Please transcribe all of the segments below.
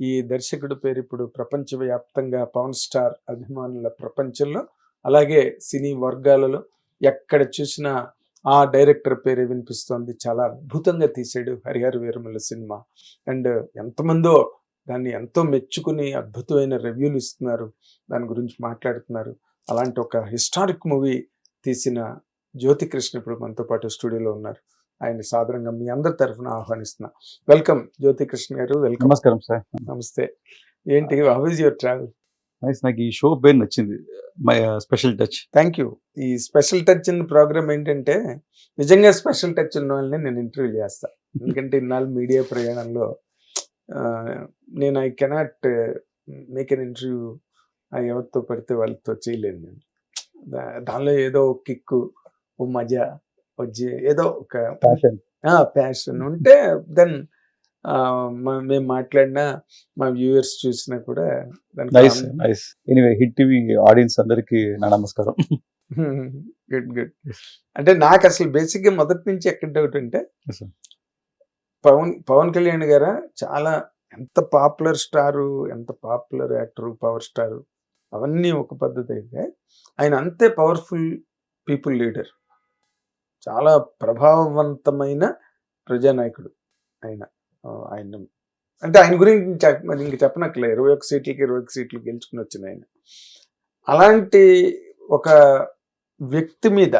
ఈ దర్శకుడి పేరు ఇప్పుడు ప్రపంచవ్యాప్తంగా పవన్ స్టార్ అభిమానుల ప్రపంచంలో అలాగే సినీ వర్గాలలో ఎక్కడ చూసినా ఆ డైరెక్టర్ పేరే వినిపిస్తోంది. చాలా అద్భుతంగా తీసాడు హరిహర వీరముల సినిమా. అండ్ ఎంతమందో దాన్ని ఎంతో మెచ్చుకుని అద్భుతమైన రివ్యూలు ఇస్తున్నారు. దాని గురించి మాట్లాడుతున్నారు. అలాంటి ఒక హిస్టారిక్ మూవీ తీసిన జ్యోతి కృష్ణ ఇప్పుడు మనతో పాటు స్టూడియోలో ఉన్నారు. ఆయన సాధారణంగా మీ అందరి తరఫున ఆహ్వానిస్తున్నా. వెల్కమ్ జ్యోతి కృష్ణ గారు వెల్కమ్. నమస్కారం సార్. నమస్తే. ఏంటి how is your travel nice నాకు ఈ షో పేరు నచ్చింది. My special touch thank you ఈ స్పెషల్ టచ్ ఇన్ ప్రోగ్రామ్ ఏంటంటే నిజంగా స్పెషల్ టచ్ ఉన్న వాళ్ళని నేను ఇంటర్వ్యూ చేస్తా. ఎందుకంటే ఇన్నాళ్ళు మీడియా ప్రయాణంలో ఆ, నేను I cannot make an interview ఎవరితో పడితే వాళ్ళతో చేయలేను నేను. దానిలో ఏదో కిక్కు ఓ మజా ఏదో ఒక ప్యాషన్ ప్యాషన్ ఉంటే దెన్ మేము మాట్లాడినా మా వ్యూవర్స్ చూసినా కూడా nice nice anyway hit TV audience అందరికి నా నమస్కారం. గుడ్ గుడ్ అంటే నాకు అసలు బేసిక్గా మొదటి నుంచి ఎక్కడ డౌట్ అంటే. పవన్ పవన్ కళ్యాణ్ గారా? చాలా ఎంత పాపులర్ స్టారు ఎంత పాపులర్ యాక్టర్ పవర్ స్టార్ అవన్నీ ఒక పద్ధతి అయితే ఆయన అంతే పవర్ఫుల్ పీపుల్ లీడర్ చాలా ప్రభావవంతమైన ప్రజానాయకుడు ఆయన. ఆయన. అంటే ఆయన గురించి మరి ఇంక చెప్పనక్కలే ఇరవై ఒక సీట్లకి ఇరవై ఒక సీట్లు గెలుచుకుని వచ్చిన ఆయన. అలాంటి ఒక వ్యక్తి మీద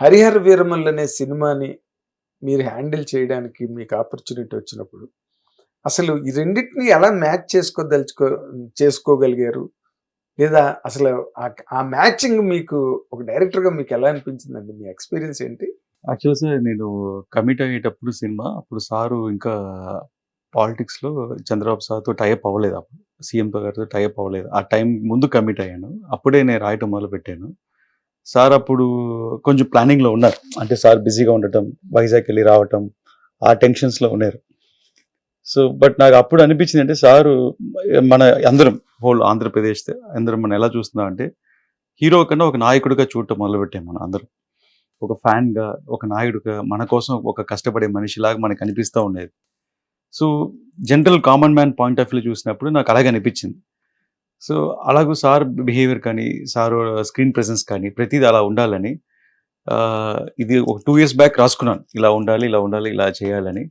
హరిహర వీరమల్ అనే సినిమాని మీరు హ్యాండిల్ చేయడానికి మీకు ఆపర్చునిటీ వచ్చినప్పుడు అసలు ఈ రెండింటిని ఎలా మ్యాచ్ చేసుకోదలుచుకో చేసుకోగలిగారు? లేదా అసలు ఆ- మ్యాచింగ్ మీకు ఒక డైరెక్టర్గా మీకు ఎలా అనిపించిందండి? మీ ఎక్స్పీరియన్స్ ఏంటి? యాక్చువల్ సార్ నేను కమిట్ అయ్యేటప్పుడు సినిమా అప్పుడు సారు ఇంకా పాలిటిక్స్లో చంద్రబాబు సార్తో టైప్ అవ్వలేదు అప్పుడు. సీఎం గారితో టైప్ అవ్వలేదు. ఆ టైం ముందు కమిట్ అయ్యాను. అప్పుడే నేను రాయటం మొదలు పెట్టాను సార్ అప్పుడు కొంచెం ప్లానింగ్లో ఉన్నారు. అంటే సార్ బిజీగా ఉండటం వైజాగ్ వెళ్ళి రావటం ఆ టెన్షన్స్లో ఉన్నారు. సో బట్ నాకు అప్పుడు అనిపించింది అంటే సారు మన అందరం హోల్ ఆంధ్రప్రదేశ్ అందరం మనం ఎలా చూస్తున్నాం అంటే హీరో కన్నా ఒక నాయకుడిగా చూడటం మొదలుపెట్టాం మనం అందరం. ఒక ఫ్యాన్గా ఒక నాయుడుగా మన కోసం ఒక కష్టపడే మనిషిలాగా మనకు అనిపిస్తూ ఉండేది. So general common man point of view చూసినప్పుడు నాకు అలాగే అనిపించింది. సో అలాగూ సార్ బిహేవియర్ కానీ సార్ స్క్రీన్ ప్రెసెన్స్ కానీ ప్రతిదీ అలా ఉండాలని ఇది ఒక టూ ఇయర్స్ బ్యాక్ రాసుకున్నాను. ఇలా ఉండాలి ఇలా ఉండాలి ఇలా చేయాలని.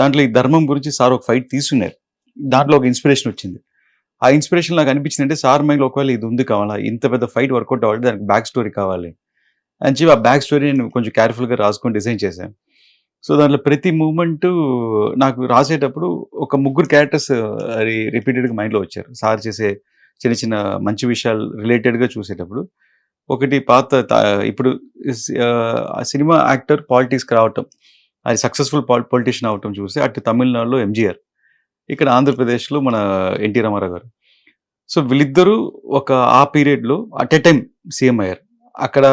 దాంట్లో ఈ ధర్మం గురించి సార్ ఒక ఫైట్ తీసుకున్నారు దాంట్లో ఒక ఇన్స్పిరేషన్ వచ్చింది. ఆ ఇన్స్పిరేషన్ నాకు అనిపించింది అంటే సార్ మైండ్లో ఒకవేళ ఇది ఉంది కావాలా? ఇంత పెద్ద ఫైట్ వర్కౌట్ అవ్వాలి దానికి బ్యాక్ స్టోరీ కావాలి. అని చెప్పి ఆ బ్యాక్ స్టోరీ నేను కొంచెం కేర్ఫుల్గా రాసుకొని డిజైన్ చేశాను. సో దాంట్లో ప్రతి మూమెంట్ నాకు రాసేటప్పుడు ఒక ముగ్గురు క్యారెక్టర్స్ రిపీటెడ్గా మైండ్లో వచ్చారు. సార్ చేసే చిన్న చిన్న మంచి విషయాలు రిలేటెడ్గా చూసేటప్పుడు. ఒకటి పాత ఇప్పుడు సినిమా యాక్టర్ పాలిటిక్స్కి రావటం. అది సక్సెస్ఫుల్ పొలిటీషియన్ అవటం చూసి అటు తమిళనాడులో ఎంజీఆర్ ఇక్కడ ఆంధ్రప్రదేశ్లో మన ఎన్టీ రామారావు గారు. సో వీళ్ళిద్దరూ ఒక ఆ పీరియడ్లో అట్ ఎ టైం సీఎం అయ్యారు. అక్కడ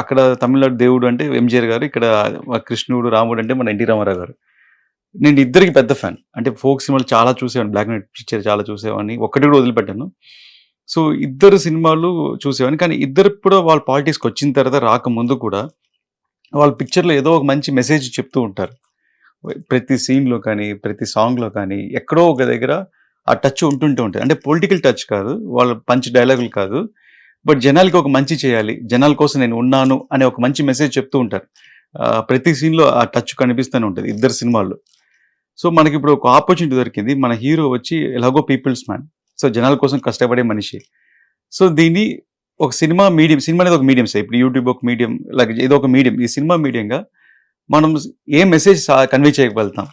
అక్కడ తమిళనాడు దేవుడు అంటే ఎంజీఆర్ గారు ఇక్కడ కృష్ణుడు రాముడు అంటే మన ఎన్టీ రామారావు గారు. నేను ఇద్దరికి పెద్ద ఫ్యాన్. అంటే ఫోక్ సినిమాలు చాలా చూసేవాడిని బ్లాక్ అండ్ వైట్ పిక్చర్ చాలా చూసేవాడిని ఒక్కటి కూడా వదిలిపెట్టాను. సో ఇద్దరు సినిమాలు చూసేవాడిని కానీ ఇద్దరు కూడా వాళ్ళ పాలిటిక్స్కి వచ్చిన తర్వాత రాకముందు కూడా వాళ్ళ పిక్చర్లో ఏదో ఒక మంచి మెసేజ్ చెప్తూ ఉంటారు. ప్రతి సీన్లో కానీ ప్రతి సాంగ్లో కానీ ఎక్కడో ఒక దగ్గర ఆ టచ్ ఉంటుంటే ఉంటుంది అంటే పొలిటికల్ టచ్ కాదు వాళ్ళ పంచ్ డైలాగులు కాదు. బట్ జనాలకి ఒక మంచి చేయాలి. జనాల కోసం నేను ఉన్నాను అనే ఒక మంచి మెసేజ్ చెప్తూ ఉంటారు. ప్రతి సీన్లో ఆ టచ్ కనిపిస్తూనే ఉంటుంది ఇద్దరు సినిమాల్లో. సో మనకి ఇప్పుడు ఒక ఆపర్చునిటీ దొరికింది. మన హీరో వచ్చి ఎలాగో పీపుల్స్ మ్యాన్ సో జనాల కోసం కష్టపడే మనిషి. సో దీన్ని ఒక సినిమా మీడియం సినిమా అనేది ఒక మీడియం సార్. ఇప్పుడు యూట్యూబ్ ఒక మీడియం లైక్ ఏదో ఒక మీడియం. ఈ సినిమా మీడియంగా మనం ఏ మెసేజ్ కన్వే చేయగలుగుతాం.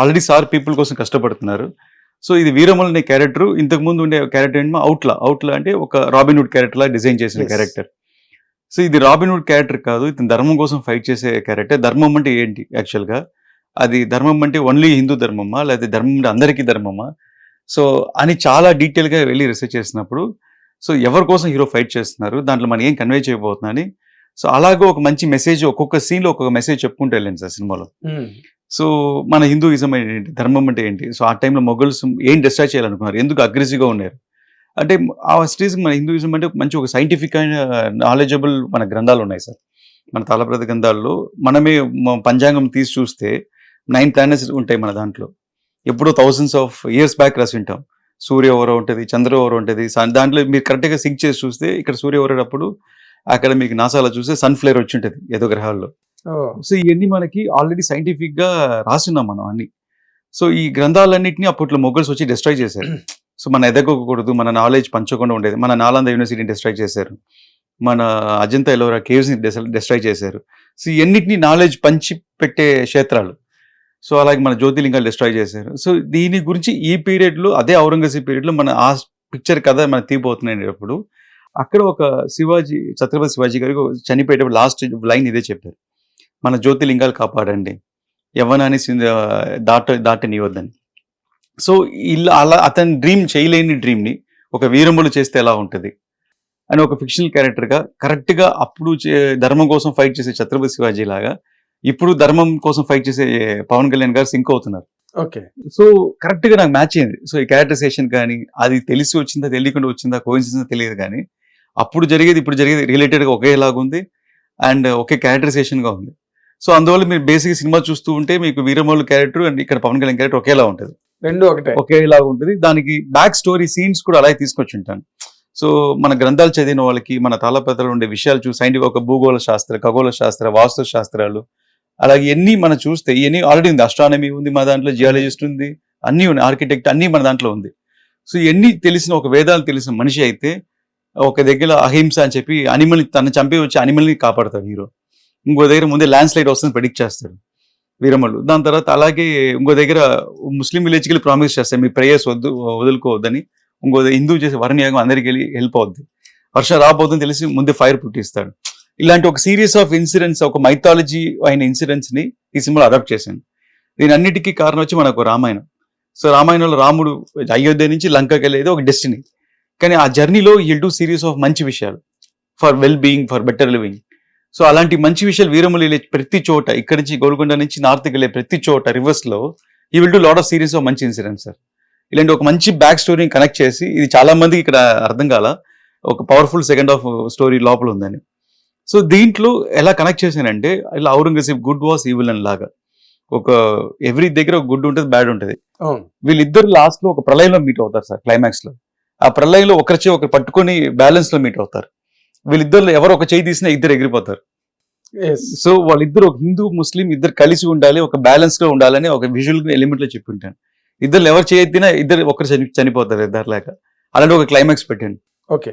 ఆల్రెడీ సార్ పీపుల్ కోసం కష్టపడుతున్నారు. సో ఇది వీరమల్ అనే క్యారెక్టర్ ఇంతకు ముందు ఉండే క్యారెక్టర్ ఏంటో అవుట్లా అవుట్లా అంటే ఒక రాబిన్వుడ్ క్యారెక్టర్ లా డిజైన్ చేసిన. క్యారెక్టర్ సో ఇది రాబిన్వుడ్ క్యారెక్టర్ కాదు ఇతను ధర్మం కోసం ఫైట్ చేసే క్యారెక్టర్ ధర్మం అంటే ఏంటి యాక్చువల్గా అది ధర్మం అంటే ఓన్లీ హిందూ ధర్మమా? లేకపోతే ధర్మం అంటే అందరికీ ధర్మమా? సో అని చాలా డీటెయిల్గా వెళ్ళి రీసెర్చ్ చేసినప్పుడు సో ఎవరి కోసం హీరో ఫైట్ చేస్తున్నారు? దాంట్లో మనం ఏం కన్వే చేయబోతున్నాని సో అలాగే ఒక మంచి మెసేజ్ ఒక్కొక్క సీన్లో ఒక్కొక్క మెసేజ్ చెప్పుకుంటూ వెళ్ళండి సార్ సినిమాలో. సో మన హిందూయిజం ఏంటి? ధర్మం అంటే ఏంటి? సో ఆ టైంలో మొఘల్స్ ఏం డిస్ట్రాక్ట్ చేయాలనుకున్నారు? ఎందుకు అగ్రెసివ్గా ఉన్నారు? అంటే ఆ స్టేజ్ మన హిందూయిజం అంటే మంచి ఒక సైంటిఫిక్ అయిన నాలెడ్జబుల్ మన గ్రంథాలు ఉన్నాయి సార్. మన తాళప్రత గ్రంథాల్లో మనమే పంచాంగం తీసి చూస్తే నైన్ ప్లానెట్స్ ఉంటాయి మన దాంట్లో. ఎప్పుడో థౌసండ్స్ ఆఫ్ ఇయర్స్ బ్యాక్ రాసి ఉంటాం. సూర్య ఓవర్ ఉంటుంది చంద్ర ఓవర్ ఉంటుంది. దాంట్లో మీరు కరెక్ట్గా సింక్ చేసి చూస్తే ఇక్కడ సూర్య ఓవర్ అప్పుడు అక్కడ మీకు నాసాలో చూస్తే సన్ ఫ్లేర్ వచ్చి ఉంటుంది ఏదో గ్రహాల్లో. సో ఇవన్నీ మనకి ఆల్రెడీ సైంటిఫిక్గా రాస్తున్నాం మనం అన్ని. సో ఈ గ్రంథాలన్నింటినీ అప్పట్లో మొగ్గల్స్ వచ్చి డిస్ట్రాయ్ చేశారు. సో మన ఎదగకూడదు మన నాలెడ్జ్ పంచకుండా ఉండేది. మన నాలంద యూనివర్సిటీని డిస్ట్రాయ్ చేశారు. మన అజంతా ఎలోరా కేవ్స్ని డిస్ట్రాయ్ చేశారు. సో ఇవన్నిటిని నాలెడ్జ్ పంచి పెట్టే క్షేత్రాలు. సో అలాగే మన జ్యోతిలింగాలు డిస్ట్రాయ్ చేశారు. సో దీని గురించి ఈ పీరియడ్లో అదే ఔరంగజేబ్ పీరియడ్లో మన ఆ పిక్చర్ కథ మన తీపోతున్నాయి అక్కడ ఒక శివాజీ ఛత్రపతి శివాజీ గారికి చనిపోయేటప్పుడు లాస్ట్ లైన్ ఇదే చెప్పారు. మన జ్యోతిలింగాలు కాపాడండి. యవ్వనాన్ని సింధ- దాట దాటనివద్దని సో ఇలా అలా అతని డ్రీమ్ చేయలేని డ్రీమ్ని ఒక వీరములు చేస్తే ఎలా ఉంటుంది? అని ఒక ఫిక్షనల్ క్యారెక్టర్గా కరెక్ట్గా అప్పుడు చే- ధర్మం కోసం ఫైట్ చేసే ఛత్రపతి శివాజీ లాగా ఇప్పుడు ధర్మం కోసం ఫైట్ చేసే పవన్ కళ్యాణ్ గారు సింక్ అవుతున్నారు. ఓకే. సో కరెక్ట్గా నాకు మ్యాచ్ అయింది. సో ఈ క్యారెక్టరైజేషన్ కానీ అది తెలిసి వచ్చిందా తెలియకుండా వచ్చిందా కోయిన్సిడెన్స్ తెలియదు కానీ అప్పుడు జరిగేది ఇప్పుడు జరిగేది రిలేటెడ్గా ఒకేలాగా ఉంది అండ్ ఒకే క్యారెక్టరైజేషన్గా ఉంది. సో అందువల్ల మీరు బేసిక్ సినిమా చూస్తూ ఉంటే మీకు వీరమౌళి క్యారెక్టర్ అండ్ ఇక్కడ పవన్ కళ్యాణ్ క్యారెక్టర్ ఒకేలా ఉంటుంది. రెండు ఒకటే. ఒకేలాగా ఉంటుంది. దానికి బ్యాక్ స్టోరీ సీన్స్ కూడా అలాగే తీసుకొచ్చి ఉంటాను. సో మన గ్రంథాలు చదివిన వాళ్ళకి మన తాళపత్రాలు ఉండే విషయాలు చూసి సైంటిఫిక్ ఒక భూగోళ శాస్త్ర ఖగోళ శాస్త్ర వాస్తు శాస్త్రాలు అలాగే ఎన్ని మనం చూస్తే ఇవన్నీ ఆల్రెడీ ఉంది. అస్ట్రానమీ ఉంది మా దాంట్లో జియాలజిస్ట్ ఉంది అన్నీ ఉన్నాయి. ఆర్కిటెక్ట్ అన్నీ మన దాంట్లో ఉంది. సో ఇవన్నీ తెలిసిన ఒక వేదాలు తెలిసిన మనిషి అయితే ఒక దగ్గర అహింస అని చెప్పి అనిమల్ తను చంపి వచ్చి అనిమల్ని కాపాడతాడు హీరో ఇంకో దగ్గర ముందే ల్యాండ్ స్లైడ్ వస్తుంది ప్రెడిక్ట్ చేస్తాడు వీరమలు దాని తర్వాత అలాగే ఇంకో దగ్గర ముస్లిం విలేజ్కి వెళ్ళి ప్రామిస్ చేస్తాయి మీ ప్రేయర్స్ వద్దు వదులుకోవద్దని. ఇంకో హిందూ చేసే వరణ్యాగం అందరికి వెళ్ళి హెల్ప్ అవుద్ది. వర్షం రాబోతుందని తెలిసి ముందే ఫైర్ పుట్టిస్తాడు. ఇలాంటి ఒక సిరీస్ ఆఫ్ ఇన్సిడెంట్స్ ఒక మైథాలజీ అయిన ఇన్సిడెంట్స్ని ఈ సినిమాలో అడాప్ట్ చేశాను దీని అన్నిటికీ కారణం వచ్చి మనకు రామాయణం. సో రామాయణంలో రాముడు అయోధ్య నుంచి లంకకి వెళ్ళేది ఒక డెస్టినీ కానీ ఆ జర్నీలో విల్ డూ సిరీస్ ఆఫ్ మంచి విషయాలు. For well being for better living so అలాంటి మంచి విషయాలు వీరములు వెళ్ళే ప్రతి చోట ఇక్కడి నుంచి గోల్కొండ నుంచి నార్త్కి వెళ్ళే ప్రతి చోట రివర్స్లో we will do lot of series of మంచి ఇన్సిడెంట్స్ సార్ ఇలాంటి ఒక మంచి బ్యాక్ స్టోరీని కనెక్ట్ చేసి ఇది చాలా మందికి ఇక్కడ అర్థం కాల. ఒక పవర్ఫుల్ సెకండ్ ఆఫ్ స్టోరీ లోపల ఉందని. సో దీంట్లో ఎలా కనెక్ట్ చేశానంటే ఇలా ఔరంగజేబ్ గుడ్ వాస్ ఈవిల్ అని లాగా. ఒక ఎవ్రీ దగ్గర ఒక గుడ్ ఉంటుంది బ్యాడ్ ఉంటుంది. వీళ్ళిద్దరు లాస్ట్లో ఒక ప్రళయంలో మీట్ అవుతారు సార్ క్లైమాక్స్లో. ఆ ప్రళయంలో ఒకరి చేయి ఒకరు పట్టుకొని బ్యాలెన్స్లో మీట్ అవుతారు. వీళ్ళిద్దరు ఎవరు ఒక చేయి తీసినా ఇద్దరు ఎగిరిపోతారు. సో వాళ్ళిద్దరు ఒక హిందూ ముస్లిం ఇద్దరు కలిసి ఉండాలి ఒక బ్యాలెన్స్లో ఉండాలని ఒక విజువల్ ఎలిమెంట్లో చెప్పి ఉంటాను ఇద్దరు ఎవరు చేయొద్దినా ఇద్దరు ఒకరు చని చనిపోతారు ఇద్దరు లేక. అలాంటి ఒక క్లైమాక్స్ పెట్టండి ఓకే